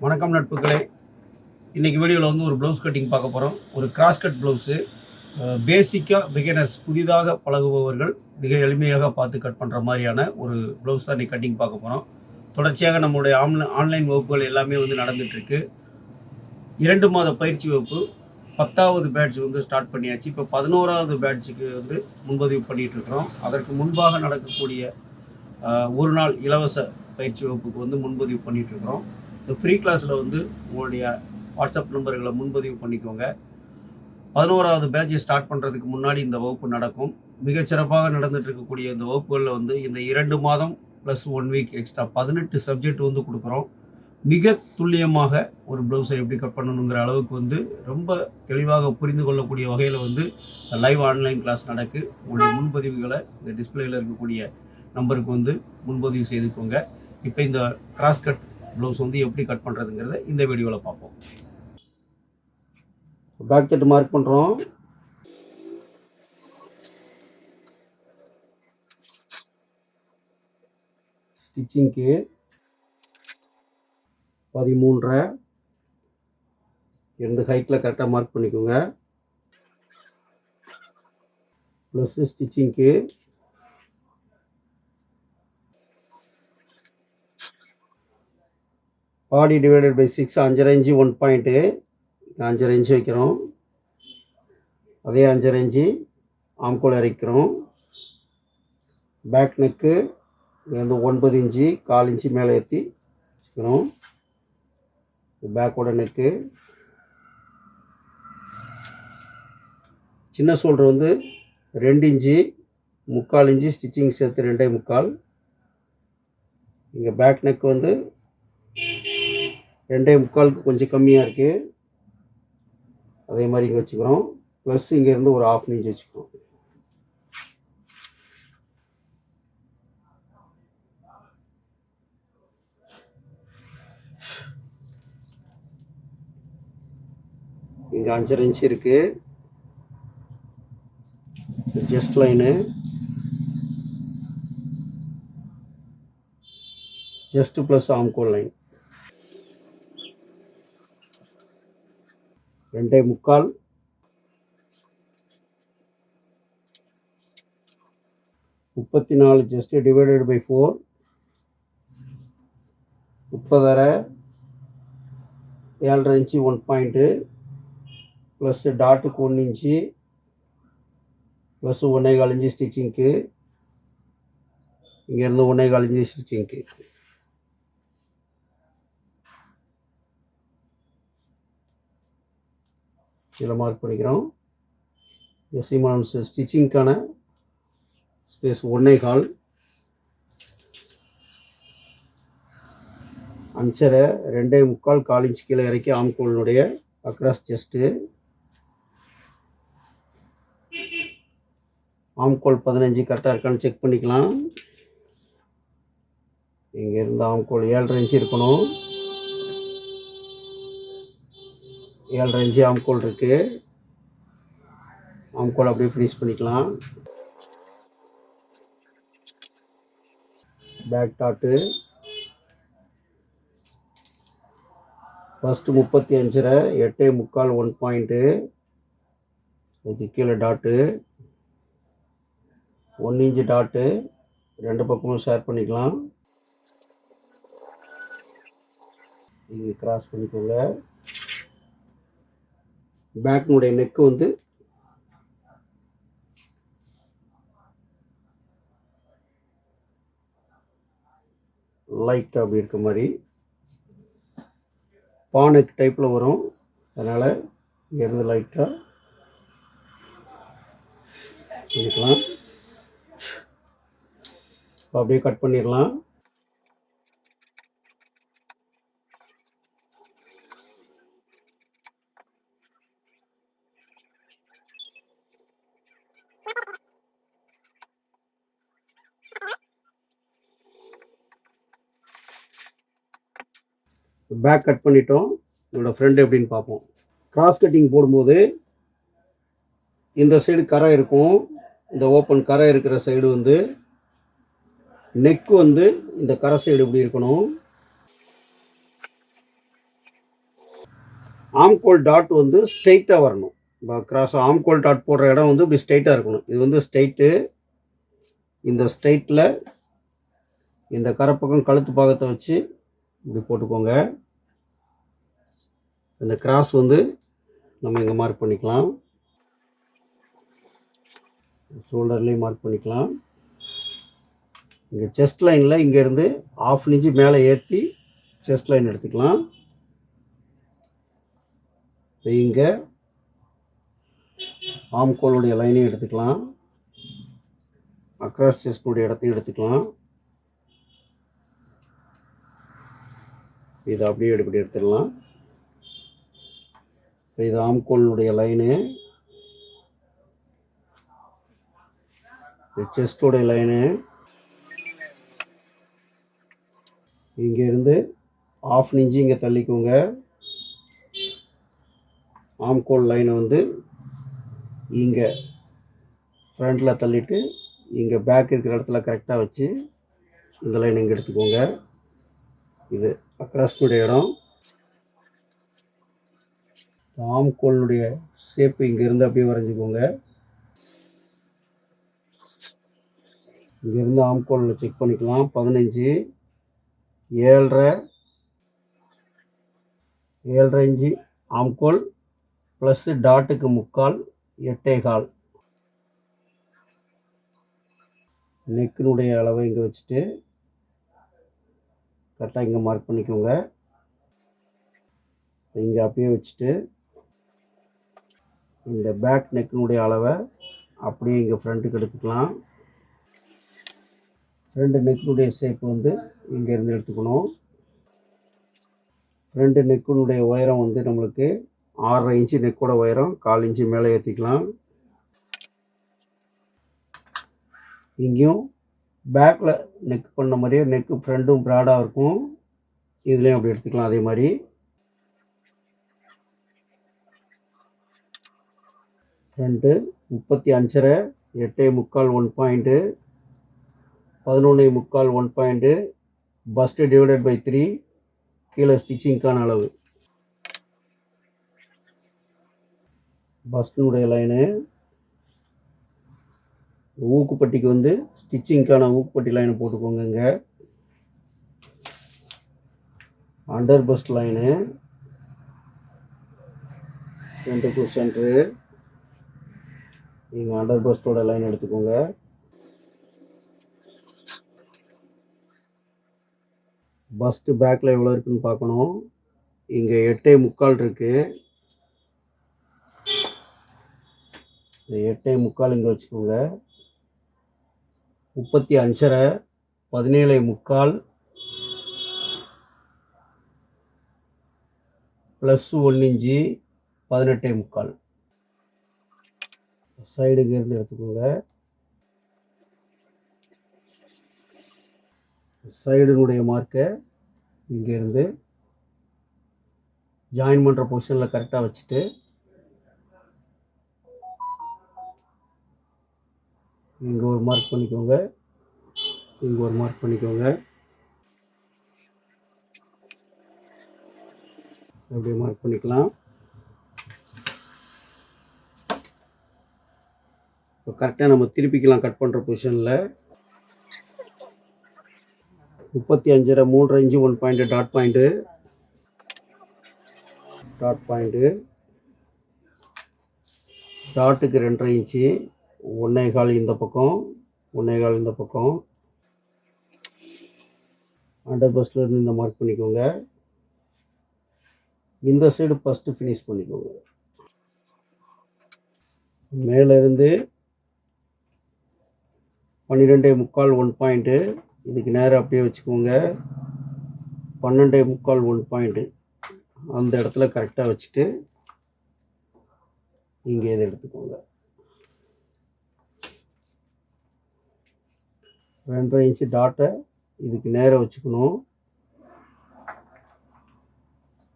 வணக்கம் நட்புகளே. இன்றைக்கி வீடியோவில் வந்து ஒரு ப்ளவுஸ் கட்டிங் பார்க்க போகிறோம் ஒரு கிராஸ் கட் ப்ளவுஸு பேசிக்காக பிகினர்ஸ் புதிதாக பழகுபவர்கள் மிக எளிமையாக பார்த்து கட் பண்ணுற மாதிரியான ஒரு ப்ளவுஸ் தான் இன்றைக்கி கட்டிங் பார்க்க போகிறோம் தொடர்ச்சியாக நம்மளுடைய ஆன்லை ஆன்லைன் வகுப்புகள் எல்லாமே வந்து நடந்துகிட்ருக்கு இரண்டு மாத பயிற்சி வகுப்பு பத்தாவது பேட்ச் வந்து ஸ்டார்ட் பண்ணியாச்சு. இப்போ பதினோராவது பேட்சுக்கு வந்து முன்பதிவு பண்ணிகிட்ருக்குறோம் இருக்கிறோம். அதற்கு முன்பாக நடக்கக்கூடிய ஒரு நாள் இலவச பயிற்சி வகுப்புக்கு வந்து முன்பதிவு பண்ணிகிட்ருக்குறோம் இந்த ஃப்ரீ கிளாஸில் வந்து உங்களுடைய வாட்ஸ்அப் நம்பர்களை முன்பதிவு பண்ணிக்கோங்க. பதினோராவது பேட்சை ஸ்டார்ட் பண்ணுறதுக்கு முன்னாடி இந்த வகுப்பு நடக்கும். மிகச்சிறப்பாக நடந்துட்டு இருக்கக்கூடிய இந்த வகுப்புகளில் வந்து இந்த இரண்டு மாதம் ப்ளஸ் ஒன் வீக் எக்ஸ்ட்ரா பதினெட்டு சப்ஜெக்ட் வந்து கொடுக்குறோம். மிக துல்லியமாக ஒரு ப்ளவுஸை எப்படி கட் பண்ணணுங்கிற அளவுக்கு வந்து ரொம்ப தெளிவாக புரிந்து கொள்ளக்கூடிய வகையில் வந்து லைவ் ஆன்லைன் கிளாஸ் நடக்கு. உங்களுடைய முன்பதிவுகளை இந்த டிஸ்பிளேயில் இருக்கக்கூடிய நம்பருக்கு வந்து முன்பதிவு செய்துக்கோங்க. இப்போ இந்த கிராஸ் கட் ப்ளவுஸ் வந்து எப்படி கட் பண்ணுறதுங்கிறத இந்த வீடியோவில் பார்ப்போம். பேக் தட்டு மார்க் பண்ணுறோம் ஸ்டிச்சிங்க்கு பதிமூன்றரை. இருந்து ஹைட்டில் கரெக்டாக மார்க் பண்ணிக்கோங்க. ப்ளஸ்ஸு ஸ்டிச்சிங்க்கு பாடி டிவைடட் பை சிக்ஸ் அஞ்சரை இஞ்சி ஒன் பாயிண்ட்டு அஞ்சரை இன்ச்சு வைக்கிறோம். அதே அஞ்சரை இஞ்சி ஆம்கோல் இறக்கிறோம். பேக் நெக்கு வந்து ஒன்பது இன்ச்சு கால் இன்ச்சு மேலே ஏற்றி வச்சுக்கிறோம். பேக்கோட நெக்கு சின்ன சோல்டர் வந்து ரெண்டு இன்ச்சு முக்கால் இன்ச்சு ஸ்டிச்சிங் சேர்த்து ரெண்டே முக்கால். இங்கே பேக் நெக் வந்து ரெண்டே முக்காலுக்கு கொஞ்சம் கம்மியாக இருக்குது அதே மாதிரி இங்கே வச்சுக்கிறோம். ப்ளஸ் இங்கேருந்து ஒரு ஆஃப் இன்ச் வச்சுக்கிறோம். இங்கே அஞ்சரை இன்ச் இருக்குது ஜஸ்ட் லைனு ஜஸ்ட் ப்ளஸ் ஆம்கோல் லைன் ரெண்டே முக்கால். முப்பத்தி நாலு ஜஸ்ட்டு டிவைடட் பை ஃபோர் முப்பதரை ஏழரை இன்ச்சு ஒன் பாயிண்ட்டு ப்ளஸ் டாட்டுக்கு ஒன்று இன்ச்சு ப்ளஸ் ஒன்றே கால் இன்ச்சு ஸ்டிச்சிங்க்கு இங்கேருந்து ஒன்றே கால் இன்ச்சு ஸ்டிச்சிங்க்கு இதில் மார்க் பண்ணிக்கிறோம். எஸ்இமான் ஸ்டிச்சிங்க்கான ஸ்பேஸ் ஒன்றே கால். அஞ்சரை ரெண்டே முக்கால் கால் இன்ச் கீழே இறக்கி ஆம்கோலினுடைய அக்ராஸ் செஸ்ட்டு ஆம்கோல் பதினஞ்சு கரெக்டாக இருக்கான்னு செக் பண்ணிக்கலாம். இங்கேருந்து ஆம்கோல் ஏழரை இன்ச்சு இருக்கணும். ஏழரை இன்ச்சு ஆம்கோல் இருக்குது ஆம்கோல் அப்படியே ஃபினிஷ் பண்ணிக்கலாம். பேக் டாட்டு ஃபஸ்ட்டு முப்பத்தி அஞ்சரை எட்டே முக்கால் ஒன் பாயிண்ட்டு இதுக்கு கீழே டாட்டு ஒன் இன்ச்சு டாட்டு ரெண்டு பக்கமும் ஷேர் பண்ணிக்கலாம். இது கிராஸ் பண்ணிக்கோங்க. பேக்னுடைய நெக்கு வந்து லைட்டாக அப்படி இருக்க மாதிரி பானக் டைப்பில் வரும். அதனால் இங்கேருந்து லைட்டாக பண்ணிக்கலாம் அப்படியே கட் பண்ணிடலாம். பேக் கட் பண்ணிட்டோம். என்னோடய ஃப்ரெண்டு எப்படின்னு பார்ப்போம். கிராஸ் கட்டிங் போடும்போது இந்த சைடு கரை இருக்கும். இந்த ஓப்பன் கரை இருக்கிற சைடு வந்து நெக் வந்து இந்த கரை சைடு இப்படி இருக்கணும். ஆம்கோல் டாட் வந்து ஸ்ட்ரெயிட்டாக வரணும். கிராஸ் ஆம்கோல் டாட் போடுற இடம் வந்து இப்படி ஸ்ட்ரெயிட்டாக இருக்கணும். இது வந்து ஸ்ட்ரெயிட்டு இந்த ஸ்ட்ரெயிட்டில் இந்த கரை பக்கம் கழுத்து பாகத்தை வச்சு இப்படி போட்டுக்கோங்க. இந்த கிராஸ் வந்து நம்ம இங்கே மார்க் பண்ணிக்கலாம். ஷோல்டர்லேயும் மார்க் பண்ணிக்கலாம். இங்கே செஸ்ட் லைனில் இங்கேருந்து ஆஃப் இன்ச்சு மேலே ஏற்றி செஸ்ட் லைன் எடுத்துக்கலாம். இங்கே ஆம்கோலுடைய லைனையும் எடுத்துக்கலாம். அக்ராஸ் செஸ்டினுடைய இடத்தையும் எடுத்துக்கலாம். இதை அப்படியே இப்படி எடுத்துடலாம். இது ஆம்கோலினுடைய லைனு இது செஸ்டோடைய லைனு இங்கேருந்து ஆஃப் இன்ச்சு இங்கே தள்ளிக்கோங்க. ஆம்கோல் லைனை வந்து இங்கே ஃப்ரண்டில் தள்ளிட்டு இங்கே பேக் இருக்கிற இடத்துல கரெக்டாக வச்சு இந்த லைன் இங்கே எடுத்துக்கோங்க. இது அக்ராஸ்னுடைய இடம். ஆம்கோலினுடைய ஷேப்பு இங்கேருந்து அப்படியே வரைஞ்சிக்கோங்க. இங்கேருந்து ஆம்கோலில் செக் பண்ணிக்கலாம். பதினஞ்சு ஏழரை ஏழரை இஞ்சி ஆம்கோல் ப்ளஸ்ஸு டாட்டுக்கு முக்கால் எட்டே கால். நெக்கினுடைய அளவை இங்கே வச்சுட்டு கரெக்டாக இங்கே மார்க் பண்ணிக்கோங்க. இங்கே அப்படியே வச்சுட்டு இந்த பேக் நெக்கினுடைய அளவை அப்படியே இங்கே ஃப்ரண்ட்டுக்கு எடுத்துக்கலாம். ஃப்ரண்ட் நெக்கினுடைய ஷேப் வந்து இங்கேருந்து எடுத்துக்கணும். ஃப்ரண்ட் நெக்கினுடைய உயரம் வந்து நம்மளுக்கு ஆறரை இன்ச்சு நெக்கோட உயரம் கால் இன்ச்சு மேலே ஏற்றிக்கலாம் இங்கேயும் பேக்கில் நெக் பண்ண மாதிரியே நெக்கு ஃப்ரண்ட்டும் ப்ராடாக இருக்கும். இதுலேயும் அப்படி எடுத்துக்கலாம் அதே மாதிரி. ரெண்டு முப்பத்தி அஞ்சரை எட்டே முக்கால் ஒன் பாயிண்ட்டு பதினொன்று முக்கால் one point bust divided by three கீழே ஸ்டிச்சிங்க்கான அளவு. பஸ்டினுடைய லைனு ஊக்குப்பட்டிக்கு வந்து ஸ்டிச்சிங்க்கான ஊக்குப்பட்டி லைனை போட்டுக்கோங்க இங்கே. அண்டர் பஸ்ட் லைனு ரெண்டுக்கும் சென்ட்ரு நீங்கள் அண்டர் பஸ்டோட லைன் எடுத்துக்கோங்க. பஸ்ட்டு பேக்கில் எவ்வளோ இருக்குன்னு பார்க்கணும். இங்கே எட்டே முக்கால் இருக்குது இந்த எட்டே முக்கால் இங்கே வச்சுக்கோங்க. முப்பத்தி அஞ்சரை பதினேழு முக்கால். ப்ளஸ் ஒன்று இன்ச்சு பதினெட்டே முக்கால். சைடுக்கு இருந்து எடுத்துக்கோங்க. சைடுனுடைய மார்க்கை இங்கேருந்து ஜாயின் பண்ணுற பொசிஷனில் கரெக்டாக வச்சுட்டு இங்கே ஒரு மார்க் பண்ணிக்கோங்க. இங்கே ஒரு மார்க் பண்ணிக்கோங்க. அப்படியே மார்க் பண்ணிக்கலாம். இப்போ கரெக்டாக நம்ம திருப்பிக்கலாம் கட் பண்ணுற பொசிஷனில் முப்பத்தி அஞ்சரை மூன்றரை inch one point dot point dot point டாட்டுக்கு ரெண்டரை இன்ச்சு ஒன்றே கால் இந்த பக்கம் ஒன்றே கால் இந்த பக்கம். அண்டர் பஸ்டில் இருந்து இந்த மார்க் பண்ணிக்கோங்க. இந்த சைடு ஃபஸ்ட்டு ஃபினிஷ் பண்ணிக்கோங்க. மேலேருந்து பன்னிரெண்டே முக்கால் ஒன் பாயிண்ட்டு இதுக்கு நேரம் அப்படியே வச்சுக்கோங்க. பன்னெண்டே முக்கால் ஒன் பாயிண்ட்டு அந்த இடத்துல கரெக்டாக வச்சுட்டு இங்கே இதை எடுத்துக்கோங்க. ரெண்டரை இன்ச்சு டாட்டை இதுக்கு நேரம் வச்சுக்கணும்.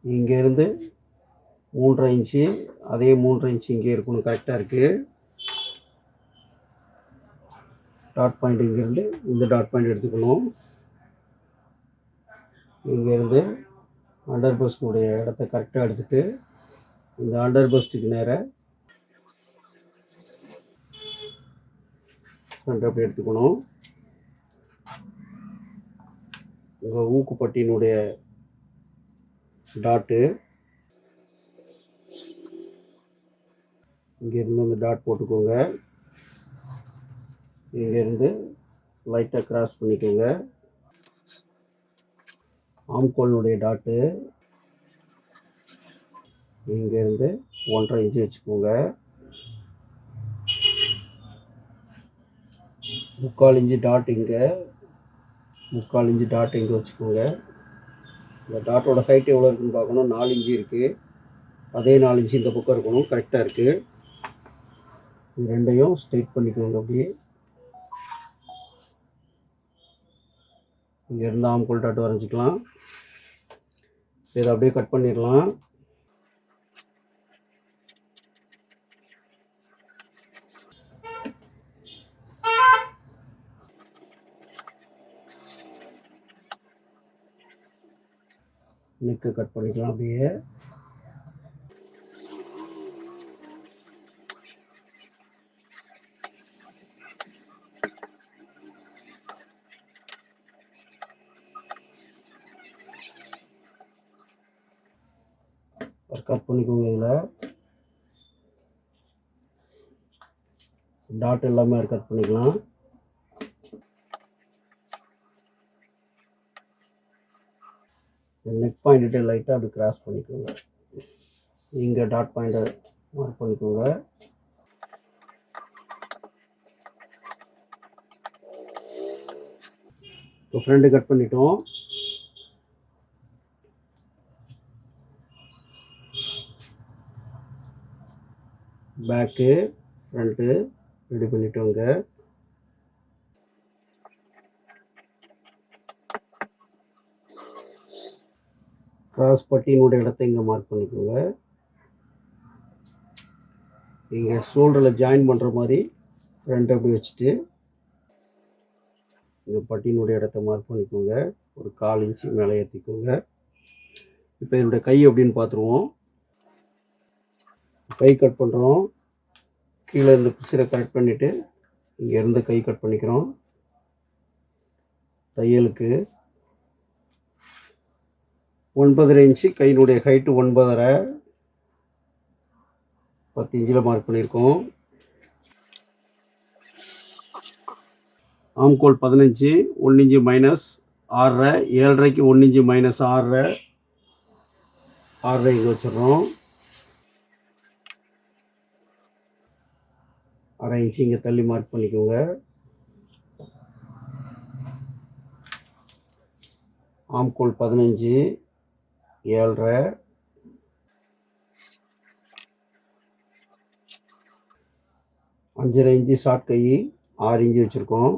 இங்கேருந்து மூன்றரை இன்ச்சு அதே மூன்றரை இன்ச்சு இங்கே இருக்கணும். கரெக்டாக இருக்குது டாட் பாயிண்ட் இங்கேருந்து இந்த டாட் பாயிண்ட் எடுத்துக்கணும் இங்கேருந்து அண்டர் பஸ்னுடைய இடத்த கரெக்டாக எடுத்துகிட்டு இந்த அண்டர் பஸ்ட்டுக்கு நேராக ஃப்ரண்ட் அப்படி எடுத்துக்கணும் உங்கள் ஊக்குப்பட்டியினுடைய டாட்டு இங்கேருந்து அந்த டாட் போட்டுக்கோங்க. இங்கேருந்து லைட்டாக கிராஸ் பண்ணிக்கோங்க. ஆம்கோலினுடைய டாட்டு இங்கேருந்து ஒன்றரை இன்ச்சு வச்சுக்கோங்க. முக்கால் இன்ச்சு டாட் இங்கே முக்கால் இன்ச்சு டாட் இங்கே வச்சுக்கோங்க. இந்த டாட்டோட ஹைட் எவ்வளோ இருக்குன்னு பார்க்கணும். நாலு இன்ச்சு இருக்குது அதே நாலு இன்ச்சு இந்த பக்கம் இருக்கணும். கரெக்டாக இருக்குது இது ரெண்டையும் ஸ்ட்ரைட் பண்ணிக்கோங்க அப்படியே. இங்கேருந்து ஆம்கோல் டாட் வரைஞ்சிக்கலாம். இதை அப்படியே கட் பண்ணிடலாம். நெக்கு கட் பண்ணிக்கலாம் அப்படியே. கட் பண்ணிக்கோங்க இதில். டாட் எல்லாமே கட் பண்ணிக்கலாம். நெக் பாயிண்ட்டு லைட்டாக அப்படி கிராஸ் பண்ணிக்கோங்க. இங்கே டாட் பாயிண்ட்டை மார்க் பண்ணிக்கோங்க. இப்போ ஃப்ரெண்டு கட் பண்ணிட்டோம். பேக்கு ஃப்ரண்ட்டு ரெடி பண்ணிட்டோங்க. கிராஸ் பட்டியினுடைய இடத்த இங்கே மார்க் பண்ணிக்கோங்க. இங்கே ஷோல்டரில் ஜாயின் பண்ணுற மாதிரி ஃப்ரண்ட் அப்படி வச்சுட்டு இங்கே பட்டியினுடைய இடத்த மார்க் பண்ணிக்கோங்க. ஒரு கால் இன்ச்சு மேலே ஏற்றிக்கோங்க இப்போ என்னுடைய கை அப்படின்னு பார்த்துருவோம். கை கட் பண்ணுறோம் கீழே இந்த பிசிரை கரெக்ட் பண்ணிவிட்டு இங்கேருந்து கை கட் பண்ணிக்கிறோம். தையலுக்கு ஒன்பதரை இன்ச்சு கையினுடைய ஹைட்டு ஒன்பதரை. பத்து இன்ச்சில் மார்க் பண்ணியிருக்கோம். ஆம்கோல் பதினஞ்சு ஒன்று இன்ச்சு மைனஸ் ஆறரை ஏழரைக்கு ஒன்று இன்ச்சு மைனஸ் ஆறரை. ஆறரை இங்கே வச்சிடுறோம். அரை இன்ச்சு இங்கே தள்ளி மார்க் பண்ணிக்கோங்க. ஆம்கோல் பதினஞ்சு ஏழரை. அஞ்சரை இன்ச்சு ஷார்ட் கை ஆறு இன்ச்சு வச்சுருக்கோம்.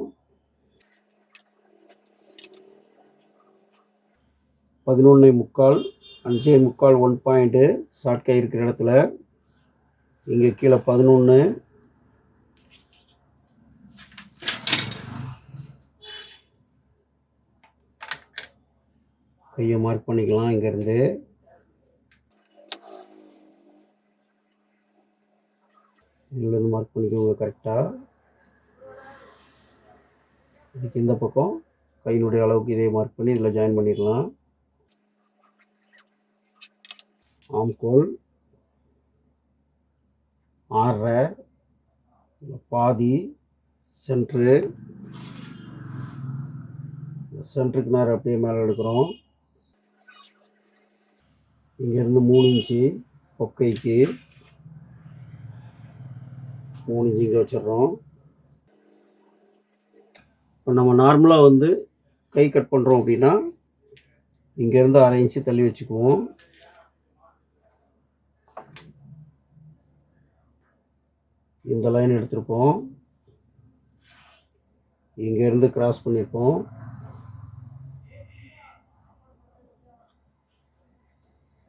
பதினொன்று முக்கால் அஞ்சே முக்கால் ஒன் பாயிண்ட்டு ஷார்ட் கை இருக்கிற இடத்துல. இங்கே கீழே பதினொன்று கையை மார்க் பண்ணிக்கலாம் இங்கேருந்து. இதுலேருந்து மார்க் பண்ணிக்கோங்க கரெக்டாக இதுக்கு இந்த பக்கம் கையினுடைய அளவுக்கு இதே மார்க் பண்ணி இதில் ஜாயின் பண்ணிடலாம். ஆம்கோல் ஆறரை பாதி சென்ட்ரு சென்ட்ருக்கு நேரம் அப்படியே மேலே எடுக்கிறோம். இங்கேருந்து மூணு இன்ச்சு பொக்கைக்கு மூணு இன்ச்சு இங்கே வச்சிடுறோம். இப்போ நம்ம நார்மலாக வந்து கை கட் பண்ணுறோம் அப்படின்னா இங்கேருந்து அரை இன்ச்சு தள்ளி வச்சுக்குவோம். இந்த லைன் எடுத்திருப்போம். இங்கேருந்து கிராஸ் பண்ணியிருப்போம்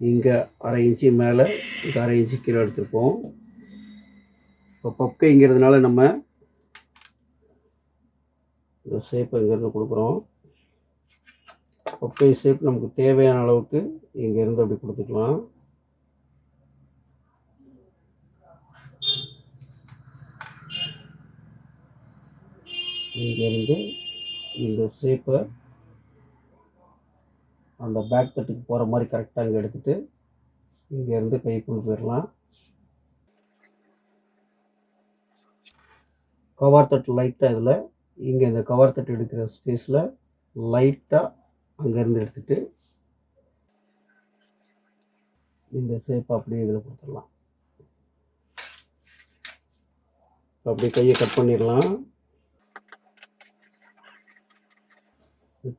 இங்கே அரை இன்ச்சு மேலே இது அரை இன்ச்சு கீழே எடுத்திருப்போம். இப்போ பப்கைங்கிறதுனால நம்ம இந்த ஷேப் இங்கேருந்து கொடுக்குறோம். பப்கை ஷேப் நமக்கு தேவையான அளவுக்கு இங்கேருந்து அப்படி கொடுத்துக்கலாம். இங்கேருந்து இந்த ஷேப்பை அந்த பேக் தட்டுக்கு போகிற மாதிரி கரெக்டாக இங்கே எடுத்துகிட்டு இங்கேருந்து கை கொண்டு போயிடலாம் கவர் தட்டு லைட்டாக இதில் இங்கே இந்த கவர் தட்டு எடுக்கிற ஸ்பேஸில் லைட்டாக அங்கேருந்து எடுத்துகிட்டு இந்த ஷேப் அப்படியே இதில் கொடுத்துடலாம். அப்படியே கையை கட் பண்ணிடலாம்.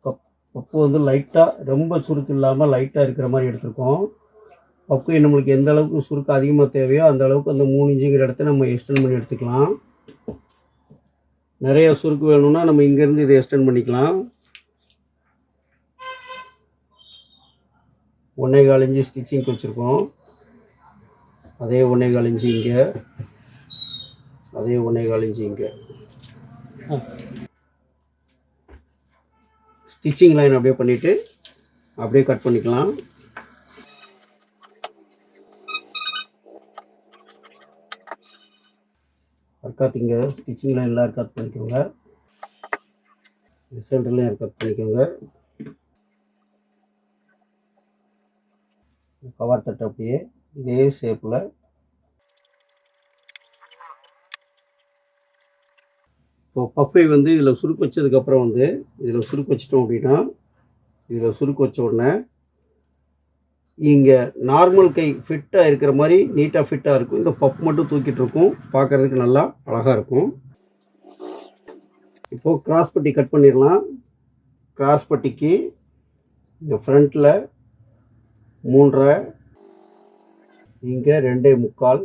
கப் பப்பு வந்து லைட்டாக ரொம்ப சுருக்கு இல்லாமல் லைட்டாக இருக்கிற மாதிரி எடுத்திருக்கோம். பப்பு நம்மளுக்கு எந்த அளவுக்கு சுருக்கு அதிகமாக தேவையோ அந்த அளவுக்கு அந்த மூணு இன்ச்சுங்கிற இடத்த நம்ம எக்ஸ்டெண்ட் பண்ணி எடுத்துக்கலாம். நிறைய சுருக்கு வேணும்னா நம்ம இங்கேருந்து இதை எக்ஸ்டெண்ட் பண்ணிக்கலாம். ஒன்றே கால் இன்ச்சு ஸ்டிச்சிங்க்கு வச்சுருக்கோம். அதே ஒன்றே கால் இன்ச்சு இங்கே. அதே ஒன்றே கால் இன்ச்சு இங்கே. ஸ்டிச்சிங் லைன் அப்படியே பண்ணிவிட்டு அப்படியே கட் பண்ணிக்கலாம். அர்க்காத் இங்கே ஸ்டிச்சிங் லைனில் அர்க்காத் பண்ணிக்கோங்க. சென்டர்லையும் அர்க்காத் பண்ணிக்கோங்க. கவர் தட்டு அப்படியே இதே ஷேப்பில் இப்போ பஃபை வந்து இதில் சுருக்கு வச்சதுக்கப்புறம் வந்து இதில் சுருக்கு வச்சிட்டோம் அப்படின்னா இதில் சுருக்கு வச்ச உடனே இங்கே நார்மல் கை ஃபிட்டாக இருக்கிற மாதிரி நீட்டாக ஃபிட்டாக இருக்கும். இந்த பப் மட்டும் தூக்கிட்டு இருக்கும். பார்க்குறதுக்கு நல்லா அழகாக இருக்கும். இப்போது கிராஸ் பட்டி கட் பண்ணிடலாம். கிராஸ் பட்டிக்கு இந்த ஃப்ரண்ட்டில் மூன்றரை இங்கே ரெண்டே முக்கால்.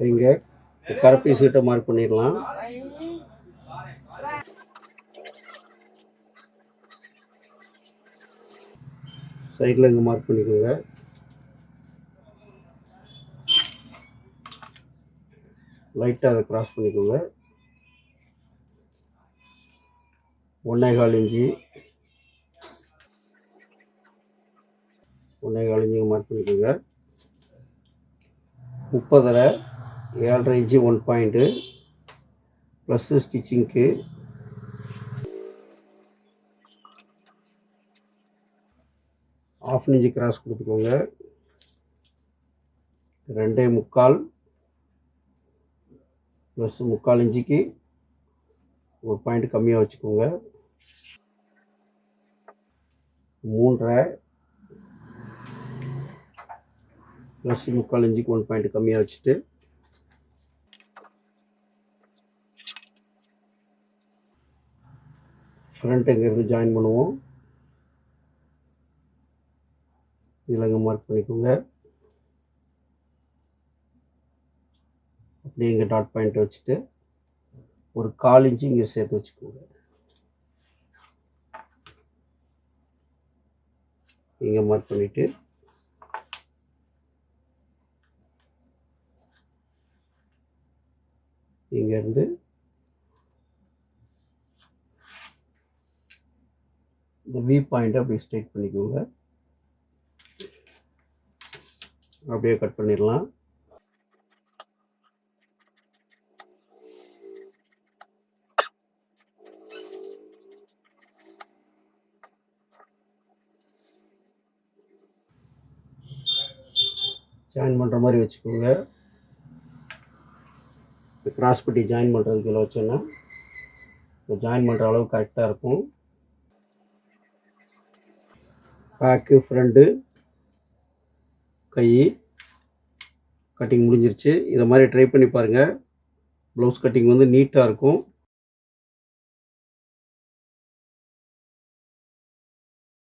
இங்கே கரப்பி சீட்டை மார்க் பண்ணிடலாம் சைடில் இங்கே மார்க் பண்ணிக்கோங்க. லைட்டாக அதை கிராஸ் பண்ணிக்கோங்க. ஒன்றே கால் இஞ்சி ஒன்றே கால் இன்ச்சு மார்க் பண்ணிக்கோங்க. முப்பதரை. ஏழரை இன்ச்சு ஒன் பாயிண்ட்டு ப்ளஸ்ஸு ஸ்டிச்சிங்க்கு ஆஃப் இன்ச்சு கிராஸ் கொடுத்துக்கோங்க. ரெண்டே முக்கால் ப்ளஸ் முக்கால் இன்ச்சுக்கு ஒரு பாயிண்ட் கம்மியாக வச்சுக்கோங்க. மூன்றரை ப்ளஸ் முக்கால் இன்ச்சுக்கு ஒன் பாயிண்ட் கம்மியாக வச்சுட்டு ஃப்ரண்ட் எங்கேருந்து ஜாயின் பண்ணுவோம். இதில் இங்கே மார்க் பண்ணிக்கோங்க. அப்படியே இங்கே டாட் பாயிண்ட் வச்சுட்டு ஒரு கால் இன்ச்சு இங்கே சேர்த்து வச்சுக்கோங்க. இங்கே மார்க் பண்ணிவிட்டு இங்கேருந்து இந்த வி பாயிண்ட்டை அப்படியே ஸ்ட்ரைட் பண்ணிக்கோங்க. அப்படியே கட் பண்ணிடலாம். ஜாயின் பண்ணுற மாதிரி வச்சுக்கோங்க. இப்போ கிராஸ் பட்டி ஜாயின் பண்ணுறதுக்கு இதில் வச்சோன்னா இப்போ ஜாயின் பண்ணுற அளவு கரெக்டாக இருக்கும். பேக்கு ஃப்ரண்ட்டு கை கட்டிங் முடிஞ்சிருச்சு. இதை மாதிரி ட்ரை பண்ணி பாருங்கள் ப்ளவுஸ் கட்டிங் வந்து நீட்டாக இருக்கும்.